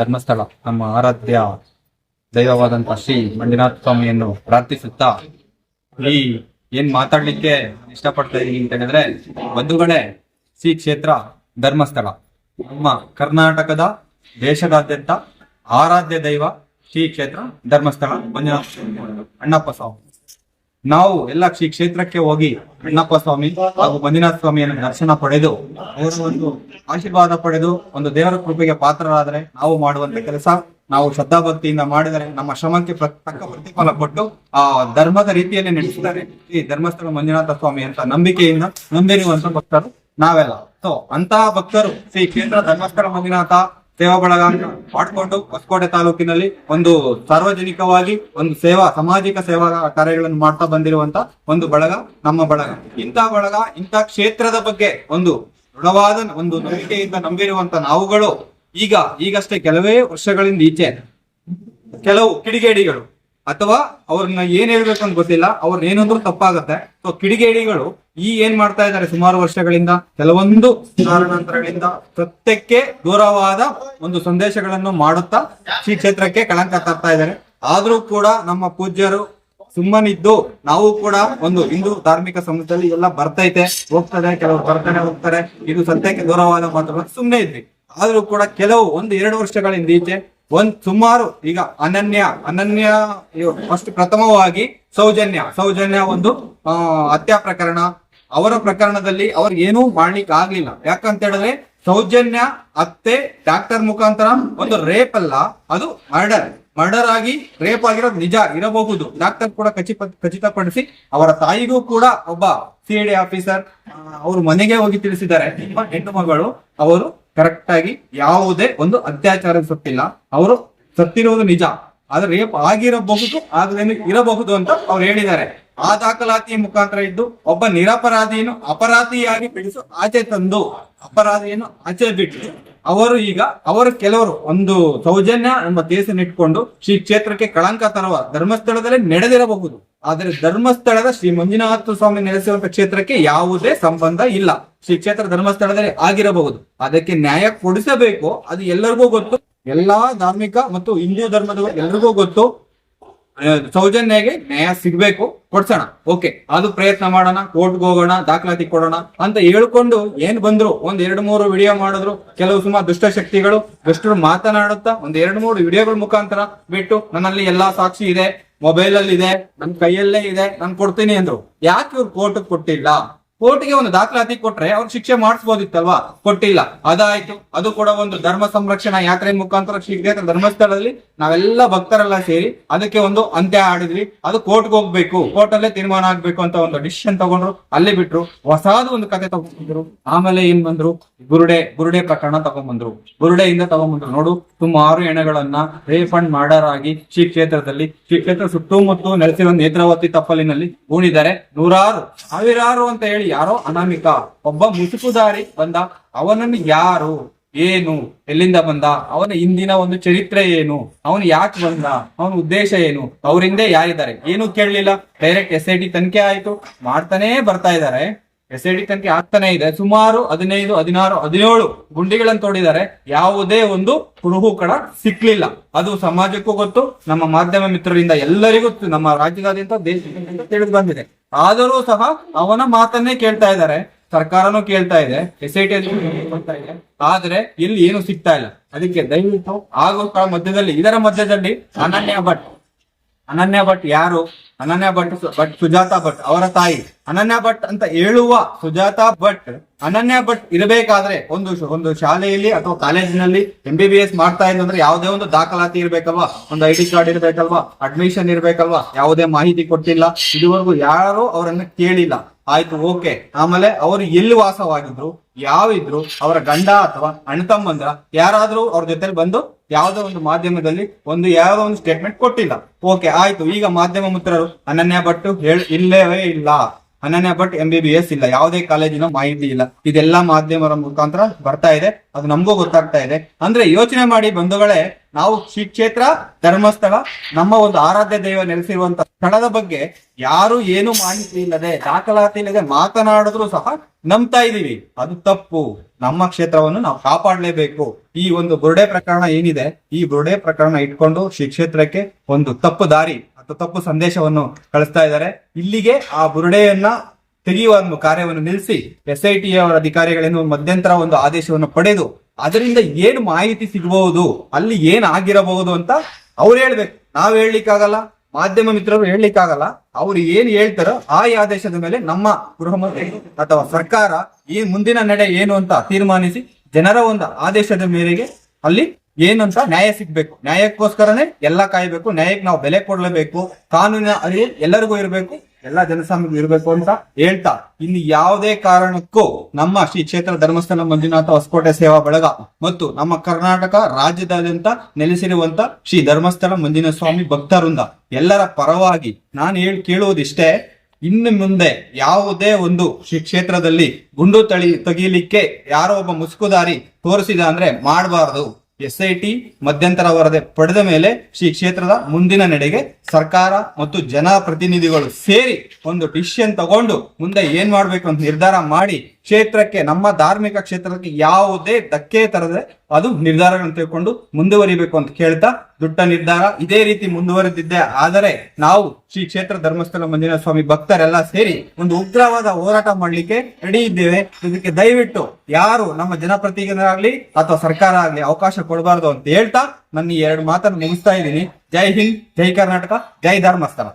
ಧರ್ಮಸ್ಥಳ, ನಮ್ಮ ಆರಾಧ್ಯ ದೈವವಾದಂತಹ ಶ್ರೀ ಮಂಜುನಾಥ ಸ್ವಾಮಿಯನ್ನು ಪ್ರಾರ್ಥಿಸುತ್ತಾ ಈ ಏನ್ ಮಾತಾಡ್ಲಿಕ್ಕೆ ಇಷ್ಟಪಡ್ತಾ ಇದ್ದೀನಿ ಅಂತ ಹೇಳಿದ್ರೆ ಬಂಧುಗಳೇ ಶ್ರೀ ಕ್ಷೇತ್ರ ಧರ್ಮಸ್ಥಳ, ನಮ್ಮ ಕರ್ನಾಟಕದ ದೇಶದಾದ್ಯಂತ ಆರಾಧ್ಯ ದೈವ ಶ್ರೀ ಕ್ಷೇತ್ರ ಧರ್ಮಸ್ಥಳ, ಮಂಜುನಾಥ ಅಣ್ಣಪ್ಪ ಸ್ವಾಮಿ. ನಾವು ಎಲ್ಲ ಶ್ರೀ ಕ್ಷೇತ್ರಕ್ಕೆ ಹೋಗಿ ಅಣ್ಣಪ್ಪ ಸ್ವಾಮಿ ಹಾಗೂ ಮಂಜುನಾಥ ಸ್ವಾಮಿಯನ್ನು ದರ್ಶನ ಪಡೆದು ಅವರ ಒಂದು ಆಶೀರ್ವಾದ ಪಡೆದು ಒಂದು ದೇವರ ಕೃಪೆಗೆ ಪಾತ್ರರಾದರೆ ನಾವು ಮಾಡುವಂತ ಕೆಲಸ. ನಾವು ಶ್ರದ್ಧಾಭಕ್ತಿಯಿಂದ ಮಾಡಿದರೆ ನಮ್ಮ ಶ್ರಮಕ್ಕೆ ತಕ್ಕ ಪ್ರತಿಫಲ ಕೊಟ್ಟು ಆ ಧರ್ಮದ ರೀತಿಯಲ್ಲಿ ನಡೆಸಿದ್ದಾರೆ ಈ ಧರ್ಮಸ್ಥಳ ಮಂಜುನಾಥ ಸ್ವಾಮಿ ಅಂತ ನಂಬಿಕೆಯಿಂದ ನಂಬಿರುವಂತ ಭಕ್ತರು ನಾವೆಲ್ಲ. ಸೊ ಅಂತಹ ಭಕ್ತರು ಶ್ರೀ ಕ್ಷೇತ್ರ ಧರ್ಮಸ್ಥಳ ಮಂಜುನಾಥ ಸೇವಾ ಬಳಗ ಅಂತ ಮಾಡಿಕೊಂಡು ಹೊಸಕೋಟೆ ತಾಲೂಕಿನಲ್ಲಿ ಒಂದು ಸಾರ್ವಜನಿಕವಾಗಿ ಒಂದು ಸೇವಾ, ಸಾಮಾಜಿಕ ಸೇವಾ ಕಾರ್ಯಗಳನ್ನು ಮಾಡ್ತಾ ಬಂದಿರುವಂತ ಒಂದು ಬಳಗ, ನಮ್ಮ ಬಳಗ. ಇಂಥ ಬಳಗ, ಇಂಥ ಕ್ಷೇತ್ರದ ಬಗ್ಗೆ ಒಂದು ದೃಢವಾದ ಒಂದು ನಂಬಿಕೆಯಿಂದ ನಂಬಿರುವಂತ ನಾವುಗಳು ಈಗ ಈಗಷ್ಟೇ ಕೆಲವೇ ವರ್ಷಗಳಿಂದ ಈಚೆ, ಕೆಲವು ಕಿಡಿಗೇಡಿಗಳು ಅಥವಾ ಅವ್ರನ್ನ ಏನ್ ಹೇಳ್ಬೇಕು ಅಂತ ಗೊತ್ತಿಲ್ಲ, ಅವ್ರನ್ನ ಏನಂದ್ರೂ ತಪ್ಪಾಗತ್ತೆ. ಸೊ ಕಿಡಿಗೇಡಿಗಳು ಈ ಏನ್ ಮಾಡ್ತಾ ಇದ್ದಾರೆ ಸುಮಾರು ವರ್ಷಗಳಿಂದ, ಕೆಲವೊಂದು ಕಾರಣಾಂತರಗಳಿಂದ ಸತ್ಯಕ್ಕೆ ದೂರವಾದ ಒಂದು ಸಂದೇಶಗಳನ್ನು ಮಾಡುತ್ತಾ ಶ್ರೀ ಕ್ಷೇತ್ರಕ್ಕೆ ಕಳಂಕ ತರ್ತಾ ಇದ್ದಾರೆ. ಆದ್ರೂ ಕೂಡ ನಮ್ಮ ಪೂಜ್ಯರು ಸುಮ್ಮನಿದ್ದು, ನಾವು ಕೂಡ ಒಂದು ಹಿಂದೂ ಧಾರ್ಮಿಕ ಸಮುದಾಯದಲ್ಲಿ ಎಲ್ಲ ಬರ್ತೈತೆ ಹೋಗ್ತದೆ ಕೆಲವರು ಬರ್ತಾನೆ ಹೋಗ್ತಾರೆ. ಇದು ಸತ್ಯಕ್ಕೆ ದೂರವಾದ ಮಾತ್ರ ಸುಮ್ಮನೆ ಇದ್ವಿ. ಆದ್ರೂ ಕೂಡ ಕೆಲವು ಒಂದು ಎರಡು ವರ್ಷಗಳಿಂದ ಈಚೆ ಒಂದ್ ಸುಮಾರು ಈಗ ಅನನ್ಯ ಅನನ್ಯ ಫಸ್ಟ್ ಪ್ರಥಮವಾಗಿ ಸೌಜನ್ಯ ಸೌಜನ್ಯ ಒಂದು ಹತ್ಯಾ ಪ್ರಕರಣ. ಅವರ ಪ್ರಕರಣದಲ್ಲಿ ಅವ್ರು ಏನೂ ಮಾಡ್ಲಿಕ್ಕೆ ಆಗ್ಲಿಲ್ಲ ಯಾಕಂತ ಹೇಳಿದ್ರೆ ಸೌಜನ್ಯ ಅತ್ತೆ ಡಾಕ್ಟರ್ ಮುಖಾಂತರ ಒಂದು ರೇಪ್ ಅಲ್ಲ, ಅದು ಮರ್ಡರ್. ಮರ್ಡರ್ ಆಗಿ ರೇಪ್ ಆಗಿರೋದು ನಿಜ, ಇರಬಹುದು. ಡಾಕ್ಟರ್ ಕೂಡ ಖಚಿತ ಖಚಿತಪಡಿಸಿ ಅವರ ತಾಯಿಗೂ ಕೂಡ ಒಬ್ಬ ಸಿ ಆಫೀಸರ್ ಅವರು ಮನೆಗೆ ಹೋಗಿ ತಿಳಿಸಿದ್ದಾರೆ. ಹೆಣ್ಣು ಮಗಳು, ಅವರು ಕರೆಕ್ಟ್ ಆಗಿ ಯಾವುದೇ ಒಂದು ಅತ್ಯಾಚಾರ ಸತ್ತಿಲ್ಲ. ಅವರು ಸತ್ತಿರುವುದು ನಿಜ. ಆದ್ರೆ ರೇಪ್ ಆಗಿರಬಹುದು ಆಗದೇನು ಇರಬಹುದು ಅಂತ ಅವ್ರು ಹೇಳಿದ್ದಾರೆ. ಆ ದಾಖಲಾತಿಯ ಮುಖಾಂತರ ಇದ್ದು ಒಬ್ಬ ನಿರಪರಾಧಿಯನ್ನು ಅಪರಾಧಿಯಾಗಿ ಬಿಡಿಸು ಆಚೆ ತಂದು, ಅಪರಾಧಿಯನ್ನು ಆಚೆ ಬಿಟ್ಟು, ಅವರು ಈಗ ಅವರು ಕೆಲವರು ಒಂದು ಸೌಜನ್ಯ ಎಂಬ ದೇಶ ಇಟ್ಕೊಂಡು ಶ್ರೀ ಕ್ಷೇತ್ರಕ್ಕೆ ಕಳಂಕ ತರುವ ಧರ್ಮಸ್ಥಳದಲ್ಲಿ ನಡೆದಿರಬಹುದು. ಆದರೆ ಧರ್ಮಸ್ಥಳದ ಶ್ರೀ ಮಂಜುನಾಥ ಸ್ವಾಮಿ ನೆಲೆಸಿರುವಂತಹ ಕ್ಷೇತ್ರಕ್ಕೆ ಯಾವುದೇ ಸಂಬಂಧ ಇಲ್ಲ. ಶ್ರೀ ಕ್ಷೇತ್ರ ಧರ್ಮಸ್ಥಳದಲ್ಲಿ ಆಗಿರಬಹುದು. ಅದಕ್ಕೆ ನ್ಯಾಯ ಕೊಡಿಸಬೇಕು. ಅದು ಎಲ್ಲರಿಗೂ ಗೊತ್ತು. ಎಲ್ಲಾ ಧಾರ್ಮಿಕ ಮತ್ತು ಹಿಂದೂ ಧರ್ಮದ ಎಲ್ರಿಗೂ ಗೊತ್ತು. ಸೌಜನ್ಯಗೆ ನ್ಯಾಯ ಸಿಗ್ಬೇಕು. ಕೊಡ್ಸೋಣ. ಓಕೆ. ಅದು ಪ್ರಯತ್ನ ಮಾಡೋಣ. ಕೋರ್ಟ್ಗೆ ಹೋಗೋಣ. ದಾಖಲಾತಿ ಕೊಡೋಣ ಅಂತ ಹೇಳ್ಕೊಂಡು ಏನ್ ಬಂದ್ರು ಒಂದ್ ಎರಡು ಮೂರು ವಿಡಿಯೋ ಮಾಡಿದ್ರು. ಕೆಲವು ಸುಮಾರು ದುಷ್ಟಶಕ್ತಿಗಳು ದುಷ್ಟರು ಮಾತನಾಡುತ್ತಾ ಒಂದ್ ಎರಡು ಮೂರು ವಿಡಿಯೋಗಳ ಮುಖಾಂತರ ಬಿಟ್ಟು ನನ್ನಲ್ಲಿ ಎಲ್ಲಾ ಸಾಕ್ಷಿ ಇದೆ. ಮೊಬೈಲ್ ಅಲ್ಲಿ ಇದೆ ನನ್ ಕೈಯಲ್ಲೇ ಇದೆ ನಾನು ಕೊಡ್ತೀನಿ ಅಂದ್ರು. ಯಾಕೆ ಇವ್ರು ಕೋರ್ಟ್ ಕೊಟ್ಟಿಲ್ಲ? ಕೋರ್ಟ್ಗೆ ಒಂದು ದಾಖಲಾತಿ ಕೊಟ್ರೆ ಅವ್ರು ಶಿಕ್ಷೆ ಮಾಡಿಸ್ಬೋದಿತ್ತಲ್ವಾ? ಕೊಟ್ಟಿಲ್ಲ. ಅದಾಯ್ತು. ಅದು ಕೂಡ ಒಂದು ಧರ್ಮ ಸಂರಕ್ಷಣಾ ಯಾತ್ರೆ ಮುಖಾಂತರ ಕ್ಷೇತ್ರ ಧರ್ಮಸ್ಥಳದಲ್ಲಿ ನಾವೆಲ್ಲ ಭಕ್ತರೆಲ್ಲ ಸೇರಿ ಅದಕ್ಕೆ ಒಂದು ಅಂತ್ಯ ಆಡಿದ್ವಿ ಅದು ಕೋರ್ಟ್ಗೆ ಹೋಗ್ಬೇಕು. ಕೋರ್ಟ್ ಅಲ್ಲೇ ತೀರ್ಮಾನ ಆಗ್ಬೇಕು ಅಂತ ಒಂದು ಡಿಸಿಷನ್ ತಗೊಂಡ್ರು. ಅಲ್ಲಿ ಬಿಟ್ರು. ಹೊಸಾದ ಒಂದು ಕತೆ ತಗೊಂಡ್ರು ಆಮೇಲೆ ಏನ್ ಬಂದ್ರು? ಗುರುಡೆ ಬುರುಡೆ ಪ್ರಕರಣ ತಗೊಂಡ್ಬಂದ್ರು. ಗುರುಡೆಯಿಂದ ತಗೊಂಡ್ಬಂದ್ರು. ನೋಡು, ಸುಮಾರು ಎಣೆಗಳನ್ನ ರೇಫಂಡ್ ಮಾಡರ್ ಆಗಿ ಶ್ರೀ ಕ್ಷೇತ್ರದಲ್ಲಿ. ಶ್ರೀ ಕ್ಷೇತ್ರ ಸುತ್ತಮುತ್ತ ನೆಲೆಸಿರುವ ನೇತ್ರಾವತಿ ತಪ್ಪಲಿನಲ್ಲಿ ಹೂಣಿದ್ದಾರೆ ನೂರಾರು, ಸಾವಿರಾರು ಅಂತ ಹೇಳಿ ಯಾರೋ ಅನಾಮಿಕ. ಒಬ್ಬ ಮುಸುಕುದಾರಿ ಬಂದ, ಅವನನ್ನು ಯಾರು? ಏನು? ಎಲ್ಲಿಂದ ಬಂದ? ಅವನ ಹಿಂದಿನ ಒಂದು ಚರಿತ್ರೆ ಏನು? ಅವನು ಯಾಕೆ ಬಂದ? ಅವನ ಉದ್ದೇಶ ಏನು? ಅವರಿಂದೇ ಯಾರಿದ್ದಾರೆ? ಏನು ಕೇಳಲಿಲ್ಲ. ಡೈರೆಕ್ಟ್ ಎಸ್ ಐ ಟಿ ತನಿಖೆ ಆಯ್ತು. ಮಾಡ್ತಾನೆ ಬರ್ತಾ ಇದ್ದಾರೆ. ಎಸ್ ಡಿ ತನಿಖೆ ಆಗ್ತಾನೆ ಇದೆ. ಸುಮಾರು ಹದಿನೈದು, ಹದಿನಾರು, ಹದಿನೇಳು ಗುಂಡಿಗಳನ್ನು ತೋಡಿದ್ದಾರೆ. ಯಾವುದೇ ಒಂದು ಕುರುಹು ಕಡ ಸಿಕ್ಲಿಲ್ಲ. ಅದು ಸಮಾಜಕ್ಕೂ ಗೊತ್ತು, ನಮ್ಮ ಮಾಧ್ಯಮ ಮಿತ್ರರಿಂದ ಎಲ್ಲರಿಗೂ ನಮ್ಮ ರಾಜ್ಯದಾದ್ಯಂತ ದೇಶದಿಂದ ತಿಳಿದು ಬಂದಿದೆ. ಆದರೂ ಸಹ ಅವನ ಮಾತನ್ನೇ ಕೇಳ್ತಾ ಇದ್ದಾರೆ. ಸರ್ಕಾರನೂ ಕೇಳ್ತಾ ಇದೆ, ಎಸ್ ಐ ಟಿ ಆದ್ರೆ ಇಲ್ಲಿ ಏನು ಸಿಗ್ತಾ ಇಲ್ಲ. ಅದಕ್ಕೆ ದಯವಿಟ್ಟು ಆಗೋ ಮಧ್ಯದಲ್ಲಿ, ಇದರ ಮಧ್ಯದಲ್ಲಿ ಅನನ್ಯ ಭಟ್ ಅನನ್ಯ ಭಟ್ ಯಾರು? ಅನನ್ಯ ಭಟ್ ಭಟ್ ಸುಜಾತಾ ಭಟ್ ಅವರ ತಾಯಿ. ಅನನ್ಯ ಭಟ್ ಅಂತ ಹೇಳುವ ಸುಜಾತಾ ಭಟ್ ಅನನ್ಯ ಭಟ್ ಇರಬೇಕಾದ್ರೆ ಒಂದು ಒಂದು ಶಾಲೆಯಲ್ಲಿ ಅಥವಾ ಕಾಲೇಜಿನಲ್ಲಿ ಎಂ ಬಿ ಬಿ ಎಸ್ ಮಾಡ್ತಾ ಇದ್ರೆ ಯಾವುದೇ ಒಂದು ದಾಖಲಾತಿ ಇರ್ಬೇಕಲ್ವಾ? ಒಂದು ಐ ಡಿ ಕಾರ್ಡ್ ಇರ್ಬೇಕಲ್ವಾ? ಅಡ್ಮಿಷನ್ ಇರ್ಬೇಕಲ್ವಾ? ಯಾವುದೇ ಮಾಹಿತಿ ಕೊಟ್ಟಿಲ್ಲ. ಇದುವರೆಗೂ ಯಾರು ಅವರನ್ನ ಕೇಳಿಲ್ಲ. ಆಯ್ತು, ಓಕೆ. ಆಮೇಲೆ ಅವರು ಎಲ್ಲಿ ವಾಸವಾಗಿದ್ರು? ಯಾವಿದ್ರು ಅವರ ಗಂಡ ಅಥವಾ ಅಣ್ಣ ತಮ್ಮಂದ್ರ ಯಾರಾದ್ರೂ ಅವ್ರ ಜೊತೆ ಬಂದು ಯಾವ್ದೋ ಒಂದು ಮಾಧ್ಯಮದಲ್ಲಿ ಒಂದು ಯಾವ್ದೋ ಒಂದು ಸ್ಟೇಟ್ಮೆಂಟ್ ಕೊಟ್ಟಿಲ್ಲ. ಓಕೆ ಆಯ್ತು. ಈಗ ಮಾಧ್ಯಮ ಮಿತ್ರರು, ಅನನ್ಯ ಭಟ್ ಹೇಳ, ಇಲ್ಲವೇ ಇಲ್ಲ. Ananya Bhat M B B S ಇಲ್ಲ. ಯಾವುದೇ ಕಾಲೇಜಿನ ಮಾಹಿತಿ ಇಲ್ಲ. ಇದೆಲ್ಲ ಮಾಧ್ಯಮದ ಮುಖಾಂತರ ಬರ್ತಾ ಇದೆ. ಅದು ನಮಗೂ ಗೊತ್ತಾಗ್ತಾ ಇದೆ. ಅಂದ್ರೆ ಯೋಚನೆ ಮಾಡಿ ಬಂಧುಗಳೇ, ನಾವು ಶ್ರೀ ಕ್ಷೇತ್ರ, ಧರ್ಮಸ್ಥಳ, ನಮ್ಮ ಒಂದು ಆರಾಧ್ಯ ದೈವ ನೆಲೆಸಿರುವಂತ ಸ್ಥಳದ ಬಗ್ಗೆ ಯಾರು ಏನು ಮಾಹಿತಿ ಇಲ್ಲದೆ, ದಾಖಲಾತಿ ಇಲ್ಲದೆ ಮಾತನಾಡಿದ್ರು ಸಹ ನಂಬ್ತಾ ಇದೀವಿ ಅದು ತಪ್ಪು. ನಮ್ಮ ಕ್ಷೇತ್ರವನ್ನು ನಾವು ಕಾಪಾಡಲೇಬೇಕು. ಈ ಒಂದು ಬುರುಡೆ ಪ್ರಕರಣ ಏನಿದೆ, ಈ ಬುರುಡೆ ಪ್ರಕರಣ ಇಟ್ಕೊಂಡು ಶ್ರೀ ಕ್ಷೇತ್ರಕ್ಕೆ ಒಂದು ತಪ್ಪು ದಾರಿ, ಅಥವಾ ತಪ್ಪು ಸಂದೇಶವನ್ನು ಕಳಿಸ್ತಾ ಇದ್ದಾರೆ. ಇಲ್ಲಿಗೆ ಆ ಬುರುಡೆಯನ್ನ ತೆಗೆಯುವ ಒಂದು ಕಾರ್ಯವನ್ನು ನಿಲ್ಲಿಸಿ ಎಸ್ಐಟಿ ಅವರ ಅಧಿಕಾರಿಗಳಿಂದ ಒಂದು ಮಧ್ಯಂತರ ಒಂದು ಆದೇಶವನ್ನು ಪಡೆದು ಅದರಿಂದ ಏನು ಮಾಹಿತಿ ಸಿಗಬಹುದು, ಅಲ್ಲಿ ಏನ್ ಆಗಿರಬಹುದು ಅಂತ ಅವ್ರು ಹೇಳ್ಬೇಕು. ನಾವ್ ಹೇಳಲಿಕ್ಕಾಗಲ್ಲ, ಮಾಧ್ಯಮ ಮಿತ್ರರು ಹೇಳಲಿಕ್ಕಾಗಲ್ಲ. ಅವ್ರು ಏನ್ ಹೇಳ್ತಾರೋ ಆ ಆದೇಶದ ಮೇಲೆ ನಮ್ಮ ಗೃಹ ಮಂತ್ರಿ ಅಥವಾ ಸರ್ಕಾರ ಈ ಮುಂದಿನ ನಡೆ ಏನು ಅಂತ ತೀರ್ಮಾನಿಸಿ ಜನರ ಒಂದು ಆದೇಶದ ಮೇರೆಗೆ ಅಲ್ಲಿ ಏನಂತ ನ್ಯಾಯ ಸಿಗ್ಬೇಕು. ನ್ಯಾಯಕ್ಕೋಸ್ಕರನೇ ಎಲ್ಲ ಕಾಯ್ಬೇಕು. ನ್ಯಾಯಕ್ಕೆ ನಾವು ಬೆಲೆ ಕೊಡಲೇಬೇಕು. ಕಾನೂನಿನ ಅರಿವು ಎಲ್ಲರಿಗೂ ಇರಬೇಕು. ಎಲ್ಲ ಜನಸಾಮಾನ್ಯರಿಗೂ ಇರಬೇಕು ಅಂತ ಹೇಳ್ತಾ. ಇನ್ನು ಯಾವುದೇ ಕಾರಣಕ್ಕೂ ನಮ್ಮ ಶ್ರೀ ಕ್ಷೇತ್ರ ಧರ್ಮಸ್ಥಳ ಮಂಜುನಾಥ ಹೊಸಕೋಟೆ ಸೇವಾ ಬಳಗ ಮತ್ತು ನಮ್ಮ ಕರ್ನಾಟಕ ರಾಜ್ಯದಾದ್ಯಂತ ನೆಲೆಸಿರುವಂತ ಶ್ರೀ ಧರ್ಮಸ್ಥಳ ಮಂಜಿನ ಸ್ವಾಮಿ ಭಕ್ತರುಂದ ಎಲ್ಲರ ಪರವಾಗಿ ನಾನು ಹೇಳಿ ಕೇಳುವುದಿಷ್ಟೇ, ಇನ್ನು ಮುಂದೆ ಯಾವುದೇ ಒಂದು ಶ್ರೀ ಕ್ಷೇತ್ರದಲ್ಲಿ ಗುಂಡು ತಳಿ ತೆಗೀಲಿಕ್ಕೆ ಯಾರೋ ಒಬ್ಬ ಮುಸುಕುದಾರಿ ತೋರಿಸಿದ ಅಂದ್ರೆ ಮಾಡಬಾರದು. ಎಸ್ ಐ ಟಿ ಮಧ್ಯಂತರ ವರದಿ ಪಡೆದ ಮೇಲೆ ಶ್ರೀ ಕ್ಷೇತ್ರದ ಮುಂದಿನ ನಡೆಗೆ ಸರ್ಕಾರ ಮತ್ತು ಜನಪ್ರತಿನಿಧಿಗಳು ಸೇರಿ ಒಂದು ಡಿಸಿಷನ್ ತಗೊಂಡು ಮುಂದೆ ಏನ್ ಮಾಡ್ಬೇಕು ಅಂತ ನಿರ್ಧಾರ ಮಾಡಿ ಕ್ಷೇತ್ರಕ್ಕೆ, ನಮ್ಮ ಧಾರ್ಮಿಕ ಕ್ಷೇತ್ರಕ್ಕೆ ಯಾವುದೇ ಧಕ್ಕೆ ತರದೆ ಅದು ನಿರ್ಧಾರಗಳನ್ನು ತಿಳ್ಕೊಂಡು ಮುಂದುವರಿಬೇಕು ಅಂತ ಕೇಳ್ತಾ ದುಡ್ಡ ನಿರ್ಧಾರ. ಇದೇ ರೀತಿ ಮುಂದುವರೆದಿದ್ದೆ. ಆದರೆ ನಾವು ಶ್ರೀ ಕ್ಷೇತ್ರ ಧರ್ಮಸ್ಥಳ ಮಂಜುನಾಥ ಸ್ವಾಮಿ ಭಕ್ತರೆಲ್ಲ ಸೇರಿ ಒಂದು ಉಗ್ರವಾದ ಹೋರಾಟ ಮಾಡ್ಲಿಕ್ಕೆ ರೆಡಿ ಇದ್ದೇವೆ. ಇದಕ್ಕೆ ದಯವಿಟ್ಟು ಯಾರು ನಮ್ಮ ಜನಪ್ರತಿನಿಧಿಗಳಾಗ್ಲಿ ಅಥವಾ ಸರ್ಕಾರ ಆಗ್ಲಿ ಅವಕಾಶ ಕೊಡಬಾರ್ದು ಅಂತ ಹೇಳ್ತಾ ನನ್ನ ಎರಡು ಮಾತನ್ನು ಮುಗಿಸ್ತಾ ಇದ್ದೀನಿ. ಜೈ ಹಿಂದ್, ಜೈ ಕರ್ನಾಟಕ, ಜೈ ಧರ್ಮಸ್ಥಳ.